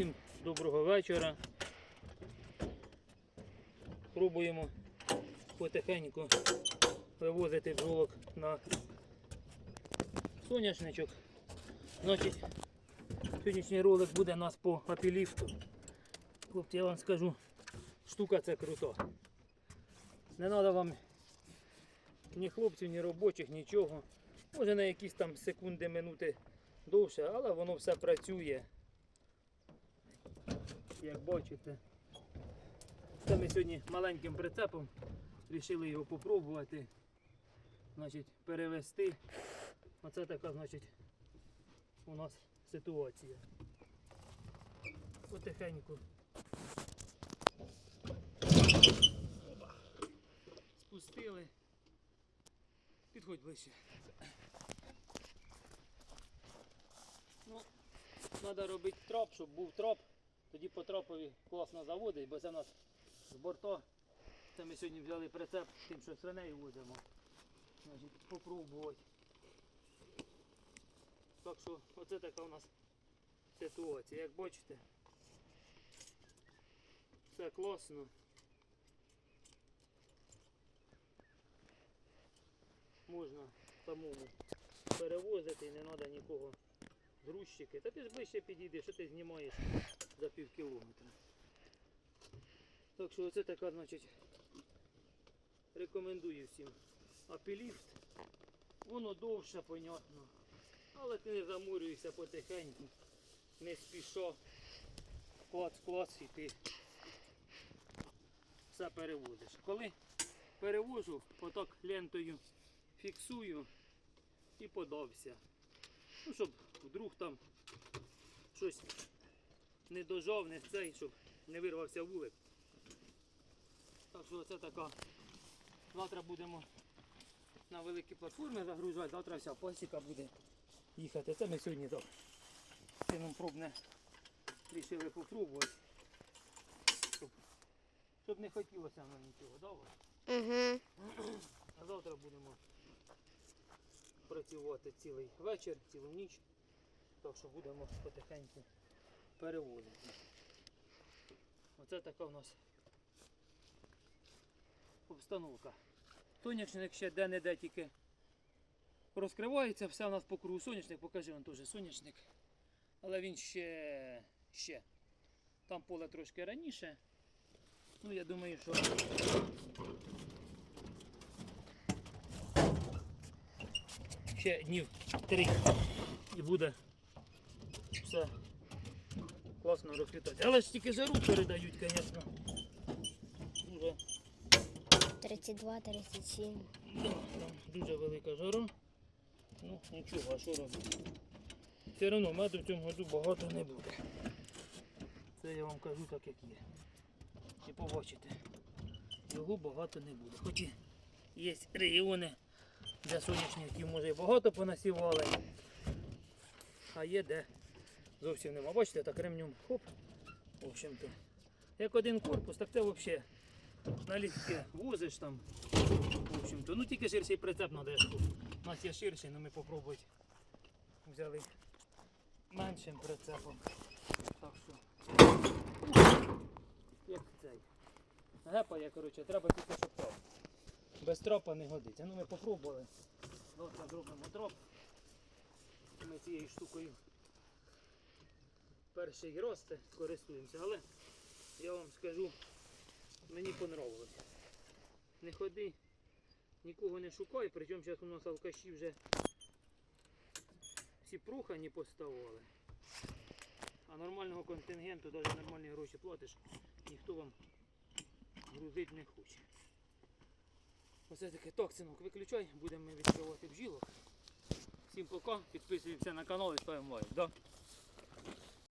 Всім доброго вечора. Пробуємо потихеньку вивозити бджолок на соняшничок. Значить, сьогоднішній ролик буде у нас по апіліфту. Хлопці, я вам скажу, штука це крута. Не треба вам ні хлопців, ні робочих, нічого. Може на якісь там секунди, минути довше, але воно все працює. Як бачите. Це ми сьогодні маленьким прицепом вирішили його попробувати. Значить, перевести. Оце така, значить, у нас ситуація. Потихеньку. Спустили. Підходь ближче. Ну, треба робити троп, щоб був троп. Тоді по тропові класно заводить, бо це у нас з борта. Це ми сьогодні взяли прицеп тим, що свиней возимо. Значить, попробувати. Так що оце така у нас ситуація. Як бачите, все класно. Можна самому перевозити не треба нікого грузчики. Та ти ж ближче підійдеш, що ти знімаєш за пів кілометра. Так що оце така, значить, рекомендую всім. Апіліфт, воно довше, понятно. Але ти не замурюєшся потихеньку, не спішо. Клац, клац і ти все перевозиш. Коли перевожу, отак лентою фіксую і подався. Ну, щоб вдруг там щось не дожав, не цей, щоб не вирвався вулик. Так що це така. Завтра будемо на великі платформи загружати, завтра вся пасіка буде їхати. Це ми сьогодні так. Сином пробне рішили попробувати. Щоб, щоб не хотілося нам нічого, добре? Угу. А завтра будемо працювати цілий вечір, цілу ніч. Так що будемо потихеньку перевозити. Оце така у нас обстановка. Соняшник ще де-не-де тільки розкривається, все у нас по кругу соняшник, покажи вам теж соняшник. Але він ще, ще. Там поле трошки раніше. Ну я думаю, що ще днів три і буде все класно розквітати. Але ж тільки жару передають, звісно. Дуже, 32, 37. да, там дуже велика жара. Ну, нічого, а що робити? Все одно меду в цьому году багато не буде. Це я вам кажу так, як є. І побачите, його багато не буде. Хоч і є регіони, де соняшників може і багато понасівали, а є де зовсім нема. Бачите, так ремнем хоп. В общем-то. Як один корпус, так це взагалі налегке возиш там. В общем-то. Ну тільки ширший прицеп треба. У нас є ширший, але ми попробувати взяли меншим прицепом. Так що. Як цей. Гепає, коротше, треба тільки троп. Без тропа не годиться. Ну ми попробували. Завтра зробимо троп. Ми цією штукою перший росте користуємося, але я вам скажу, мені понравилось. Не ходи, нікого не шукай, причому зараз у нас алкаші вже всі прухані поставали. А нормального контингенту, навіть нормальні гроші платиш, ніхто вам грузити не хоче. Оце таке так, синок, виключай, будемо відкривати бджілок. Всім пока, підписуємося на канал і ставимо лайк. Да?